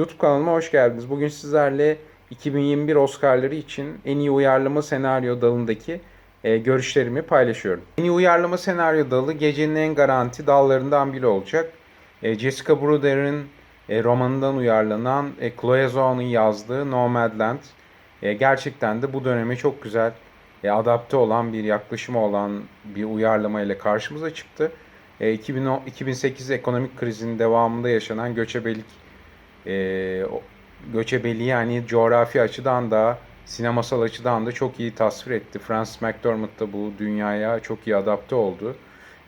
YouTube kanalıma hoş geldiniz. Bugün sizlerle 2021 Oscar'ları için en iyi uyarlama senaryo dalındaki e, görüşlerimi paylaşıyorum. En iyi uyarlama senaryo dalı gecenin en garanti dallarından biri olacak. E, Jessica Bruder'in e, romanından uyarlanan e, Chloe Zhao'nun yazdığı Nomadland. E, gerçekten de bu döneme çok güzel e, adapte olan bir yaklaşımı olan bir uyarlama ile karşımıza çıktı. E, 2010 2008 ekonomik krizinin devamında yaşanan göçebelik e, o- göçebeliği yani coğrafi açıdan da sinemasal açıdan da çok iyi tasvir etti. Francis McDormand da bu dünyaya çok iyi adapte oldu.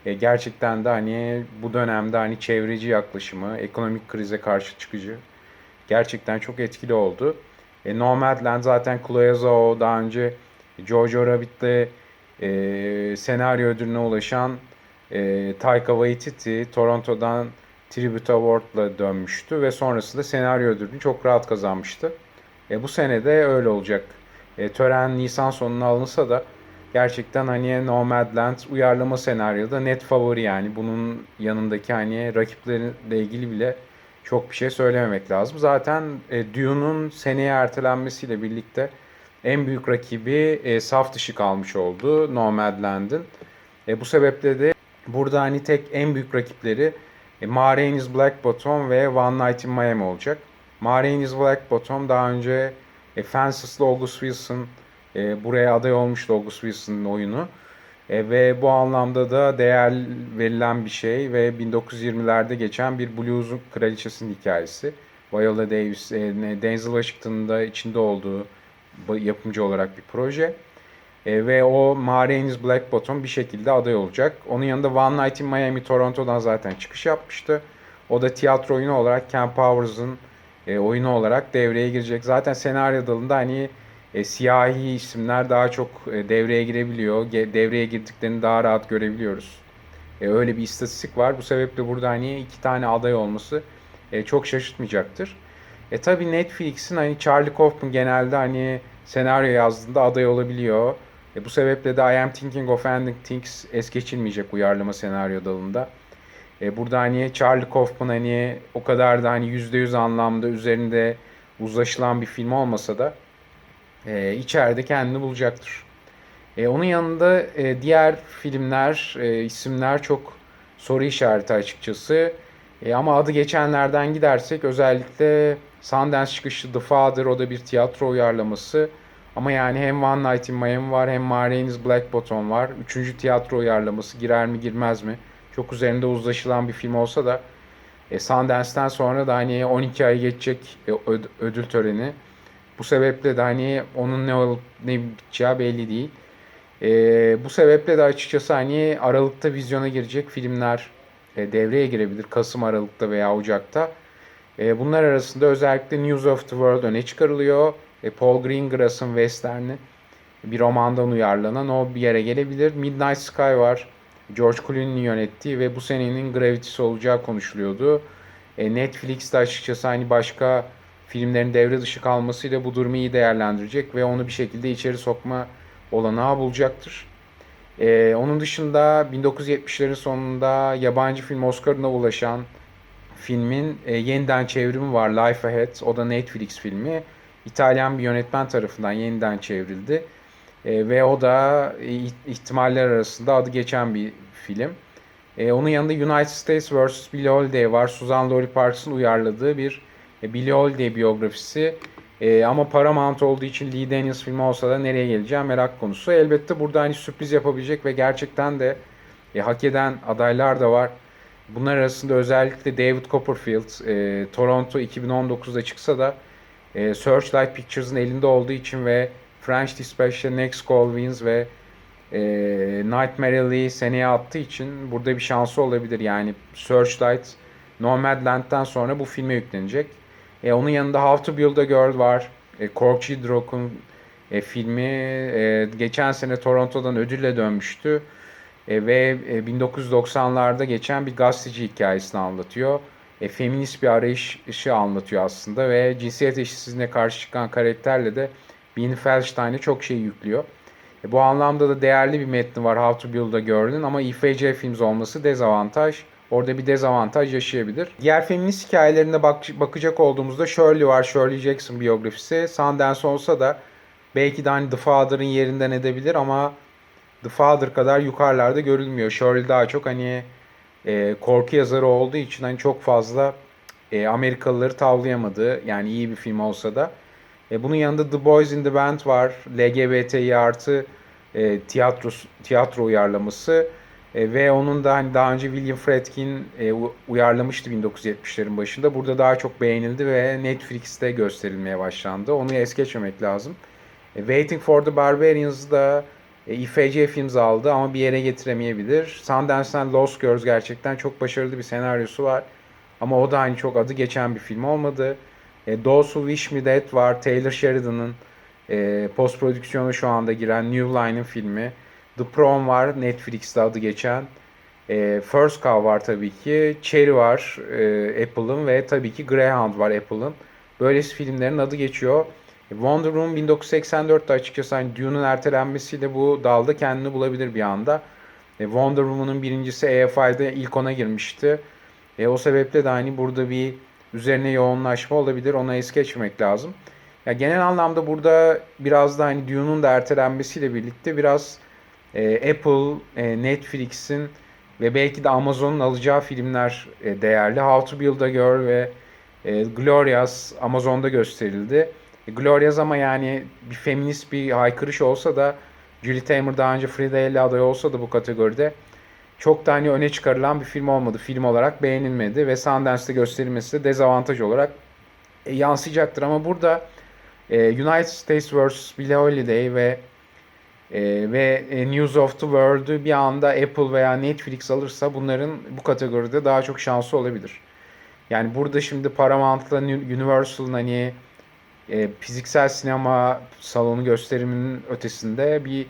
E, gerçekten de hani bu dönemde hani çevreci yaklaşımı, ekonomik krize karşı çıkıcı gerçekten çok etkili oldu. E, Nomadland zaten Chloe Zhao daha önce Jojo Rabbit'te e, senaryo ödülüne ulaşan e, Taika Waititi Toronto'dan Tribute Award'la dönmüştü ve sonrasında senaryo ödülünü çok rahat kazanmıştı. E, bu sene de öyle olacak. E, tören Nisan sonuna alınsa da gerçekten hani Nomadland uyarlama senaryoda net favori yani. Bunun yanındaki hani rakipleriyle ilgili bile çok bir şey söylememek lazım. Zaten e, Dune'un seneye ertelenmesiyle birlikte en büyük rakibi e, saf dışı kalmış oldu Nomadland'ın. E, bu sebeple de burada hani tek en büyük rakipleri e, Ma Rainey's Black Bottom ve One Night in Miami olacak. Ma Rainey's Black Bottom daha önce e, Fences'lı August Wilson e, buraya aday olmuştu August Wilson'ın oyunu. E, ve bu anlamda da değer verilen bir şey ve 1920'lerde geçen bir blues'un kraliçesinin hikayesi. Viola Davis, e, Denzel Washington'ın da içinde olduğu yapımcı olarak bir proje. E, ve o Ma Rainey's Black Bottom bir şekilde aday olacak. Onun yanında One Night in Miami Toronto'dan zaten çıkış yapmıştı. O da tiyatro oyunu olarak Ken Powers'ın e, oyunu olarak devreye girecek. Zaten senaryo dalında hani e, siyahi isimler daha çok e, devreye girebiliyor. Ge- devreye girdiklerini daha rahat görebiliyoruz. E, öyle bir istatistik var. Bu sebeple burada hani iki tane aday olması e, çok şaşırtmayacaktır. E tabi Netflix'in hani Charlie Kaufman genelde hani senaryo yazdığında aday olabiliyor. E, bu sebeple de I Am Thinking of Ending Things es geçilmeyecek uyarlama senaryo dalında. E, burada hani Charlie Kaufman hani o kadar da hani %100 anlamda üzerinde uzlaşılan bir film olmasa da e, içeride kendini bulacaktır. E, onun yanında e, diğer filmler, e, isimler çok soru işareti açıkçası. E, ama adı geçenlerden gidersek özellikle Sundance çıkışlı The Father o da bir tiyatro uyarlaması. Ama yani hem One Night in Miami var hem Ma Rainey's Black Bottom var. Üçüncü tiyatro uyarlaması girer mi girmez mi? Çok üzerinde uzlaşılan bir film olsa da e, Sundance'ten sonra da hani 12 ay geçecek e, öd- ödül töreni. Bu sebeple de hani onun ne olup ne biteceği belli değil. E, bu sebeple de açıkçası hani Aralık'ta vizyona girecek filmler e, devreye girebilir. Kasım, Aralık'ta veya Ocak'ta. E, bunlar arasında özellikle News of the World öne çıkarılıyor. E, Paul Greengrass'ın western'i bir romandan uyarlanan o bir yere gelebilir. Midnight Sky var. George Clooney'nin yönettiği ve bu senenin Gravity'si olacağı konuşuluyordu. E, Netflix de açıkçası hani başka filmlerin devre dışı kalmasıyla bu durumu iyi değerlendirecek ve onu bir şekilde içeri sokma olanağı bulacaktır. E, onun dışında 1970'lerin sonunda yabancı film Oscar'ına ulaşan filmin e, yeniden çevrimi var Life Ahead. O da Netflix filmi. İtalyan bir yönetmen tarafından yeniden çevrildi. E, ve o da ihtimaller arasında adı geçen bir film. E, onun yanında United States vs. Billie Holiday var. Susan Lori Parks'ın uyarladığı bir e, Billie Holiday biyografisi. E, ama Paramount olduğu için Lee Daniels filmi olsa da nereye geleceğim merak konusu. Elbette burada hani sürpriz yapabilecek ve gerçekten de e, hak eden adaylar da var. Bunlar arasında özellikle David Copperfield, e, Toronto 2019'da çıksa da e, Searchlight Pictures'ın elinde olduğu için ve French Dispatch'te Next Call Wins ve e, Nightmare Alley'i seneye attığı için burada bir şansı olabilir. Yani Searchlight Nomadland'den sonra bu filme yüklenecek. E, onun yanında How to Build a Girl var. E, Cork Chidrock'un e, filmi e, geçen sene Toronto'dan ödülle dönmüştü. E, ve e, 1990'larda geçen bir gazeteci hikayesini anlatıyor. E, feminist bir arayışı anlatıyor aslında ve cinsiyet eşitsizliğine karşı çıkan karakterle de Beanie Feldstein'e çok şey yüklüyor. E, bu anlamda da değerli bir metni var How to Build a Girl'ün ama IFC Films olması dezavantaj. orada bir dezavantaj yaşayabilir. Diğer feminist hikayelerine bak bakacak olduğumuzda Shirley var. Shirley Jackson biyografisi. Sundance olsa da belki de hani The Father'ın yerinden edebilir ama The Father kadar yukarılarda görülmüyor. Shirley daha çok hani e, korku yazarı olduğu için hani çok fazla e, Amerikalıları tavlayamadı. Yani iyi bir film olsa da. E, bunun yanında The Boys in the Band var. LGBTİ artı e, tiyatro, tiyatro uyarlaması. E, ve onun da hani daha önce William Friedkin e, uyarlamıştı 1970'lerin başında. Burada daha çok beğenildi ve Netflix'te gösterilmeye başlandı. Onu es geçmemek lazım. E, Waiting for the Barbarians da e, IFC Films aldı ama bir yere getiremeyebilir. Sundance'den Lost Girls gerçekten çok başarılı bir senaryosu var. Ama o da hani çok adı geçen bir film olmadı. E, Those Who Wish Me Dead var. Taylor Sheridan'ın e, post prodüksiyonu şu anda giren New Line'ın filmi. The Prom var. Netflix'te adı geçen. E, First Cow var tabii ki. Cherry var e, Apple'ın ve tabii ki Greyhound var Apple'ın. Böylesi filmlerin adı geçiyor. Wonder Woman 1984'te açıkçası hani Dune'un ertelenmesiyle bu dalda kendini bulabilir bir anda. E, Wonder Woman'ın birincisi EFI'de ilk ona girmişti. E, o sebeple de hani burada bir üzerine yoğunlaşma olabilir. Ona es geçmemek lazım. Ya genel anlamda burada biraz da hani Dune'un da ertelenmesiyle birlikte biraz e, Apple, e, Netflix'in ve belki de Amazon'un alacağı filmler e, değerli. How to Build a Girl ve e, Glorious Amazon'da gösterildi. E, Glorious ama yani bir feminist bir haykırış olsa da Julie Taymor daha önce Frida Eli aday olsa da bu kategoride çok da hani öne çıkarılan bir film olmadı. Film olarak beğenilmedi ve Sundance'de gösterilmesi de dezavantaj olarak e, yansıyacaktır. Ama burada e, United States vs. Billie Holiday ve e, ve e, News of the World'ü bir anda Apple veya Netflix alırsa bunların bu kategoride daha çok şansı olabilir. Yani burada şimdi Paramount'la Universal'ın hani e, fiziksel sinema salonu gösteriminin ötesinde bir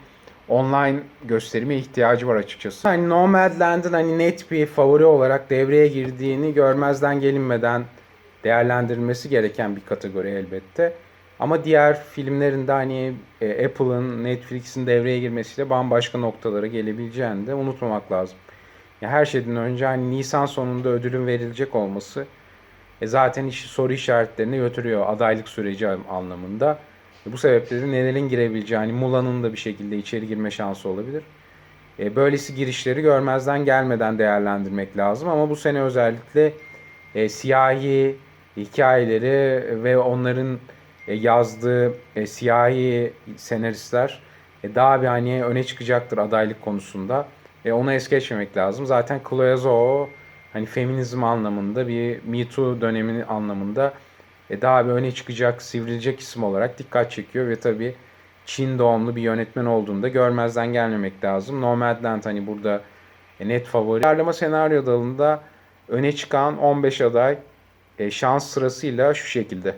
online gösterime ihtiyacı var açıkçası. Hani Nomadland'ın hani net bir favori olarak devreye girdiğini görmezden gelinmeden değerlendirilmesi gereken bir kategori elbette. Ama diğer filmlerinde hani e, Apple'ın, Netflix'in devreye girmesiyle bambaşka noktalara gelebileceğini de unutmamak lazım. Ya her şeyden önce hani Nisan sonunda ödülün verilecek olması e, zaten işi soru işaretlerine götürüyor adaylık süreci anlamında. E, bu sebeple de nelerin girebileceği, hani Mula'nın da bir şekilde içeri girme şansı olabilir. E, böylesi girişleri görmezden gelmeden değerlendirmek lazım ama bu sene özellikle e, siyahi hikayeleri ve onların e, yazdığı e, siyahi senaristler e, daha bir hani öne çıkacaktır adaylık konusunda. E, ona es geçmemek lazım. Zaten Chloe Zhao hani feminizm anlamında bir Me Too döneminin anlamında e, daha bir öne çıkacak, sivrilecek isim olarak dikkat çekiyor ve tabii Çin doğumlu bir yönetmen olduğunda görmezden gelmemek lazım. Nomadland hani burada e, net favori. Uyarlama senaryo dalında öne çıkan 15 aday e, şans sırasıyla şu şekilde.